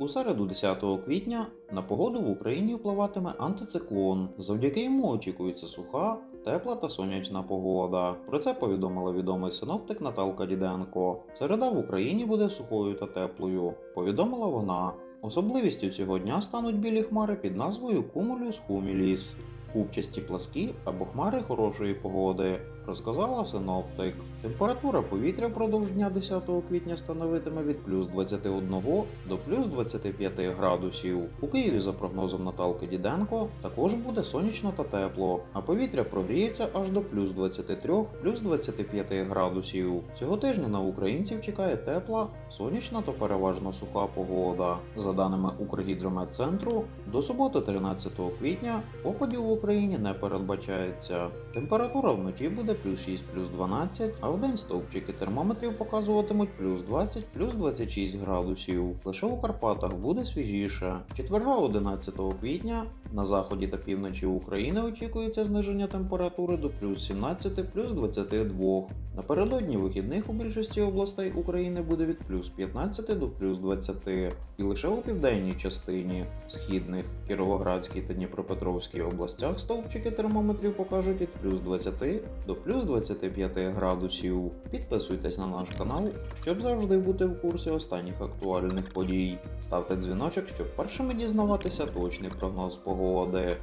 У середу 10 квітня на погоду в Україні впливатиме антициклон. Завдяки йому очікується суха, тепла та сонячна погода. Про це повідомила відомий синоптик Наталка Діденко. Середа в Україні буде сухою та теплою, повідомила вона. Особливістю цього дня стануть білі хмари під назвою Кумулюс Humilis. Купчасті пласкі або хмари хорошої погоди, розказала синоптик. Температура повітря впродовж дня 10 квітня становитиме від плюс 21 до плюс 25 градусів. У Києві, за прогнозом Наталки Діденко, також буде сонячно та тепло, а повітря прогріється аж до плюс 23 плюс 25 градусів. Цього тижня на українців чекає тепла, сонячна та переважно суха погода. За даними Укргідрометцентру, до суботи 13 квітня опадів в Україні не передбачається. Температура вночі буде плюс 6 плюс 12, а вдень стовпчики термометрів показуватимуть плюс 20 плюс 26 градусів. Лише у Карпатах буде свіжіше. Четверга 11 квітня на заході та півночі України очікується зниження температури до плюс 17 плюс 22. Напередодні вихідних у більшості областей України буде від плюс 15 до плюс 20. І лише у південній частині східних Кіровоградській та Дніпропетровській областях стовпчики термометрів покажуть від плюс 20 до плюс 25 градусів. Підписуйтесь на наш канал, щоб завжди бути в курсі останніх актуальних подій. Ставте дзвіночок, щоб першими дізнаватися точний прогноз погоди.